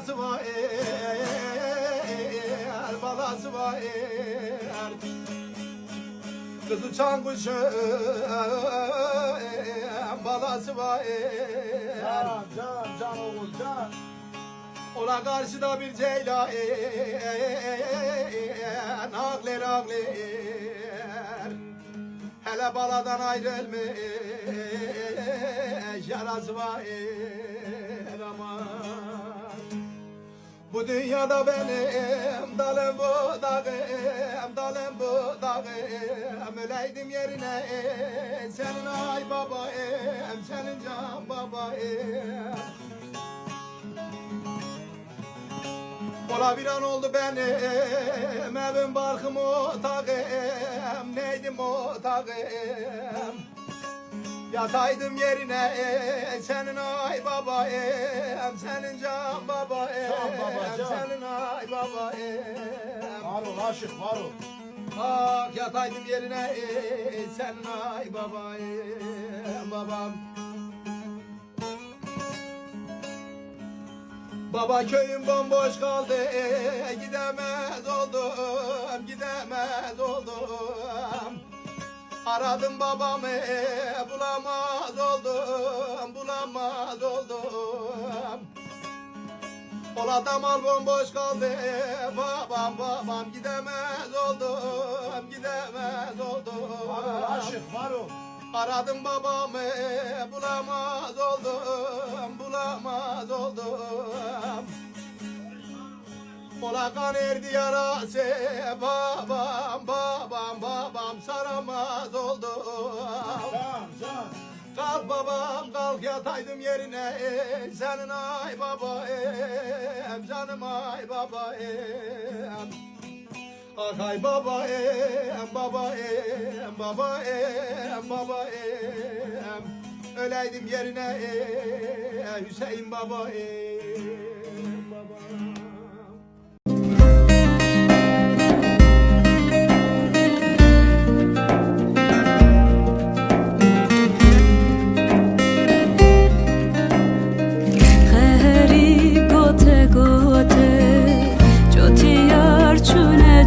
balası var balası var Kız uçan kuşun balası var Can, can, can oğul, can. Ona karşıda bir ceylan Ağlar ağlar Hele baladan ayrılmış Yarası var aman Bu dünyada benim dalım bu dağım Dalım bu dağım. Öleydim yerine Senin ay babayım Senin can babayım. Ola bir an oldu benim evim barkım o takım neydim o takım Yataydım yerine senin ay babayım senin can babayım Can baba, can. senin ay babayım Marul, aşık, marul. Ah yataydım yerine senin ay babayım babam Baba köyüm bomboş kaldı gidemez oldum gidemez oldum Aradım babamı bulamaz oldum bulamaz oldum. Ola damal bomboş kaldı babam babam gidemez oldum gidemez oldum. Marul, aşık, marul. Aradım babamı bulamaz oldum bulamaz oldum Ola kan erdi yarası babam babam babam saramaz can. Kalk babam kalk yataydım yerine senin ay babayım canım ay babayım Ah ay babayım babayım babayım babayım Öleydim yerine Hüseyin babayım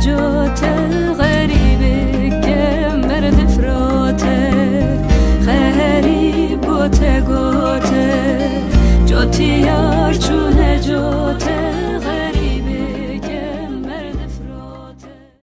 نجات غریبی که مرد فراته غریب و تگاته جاتی یار چون نجاته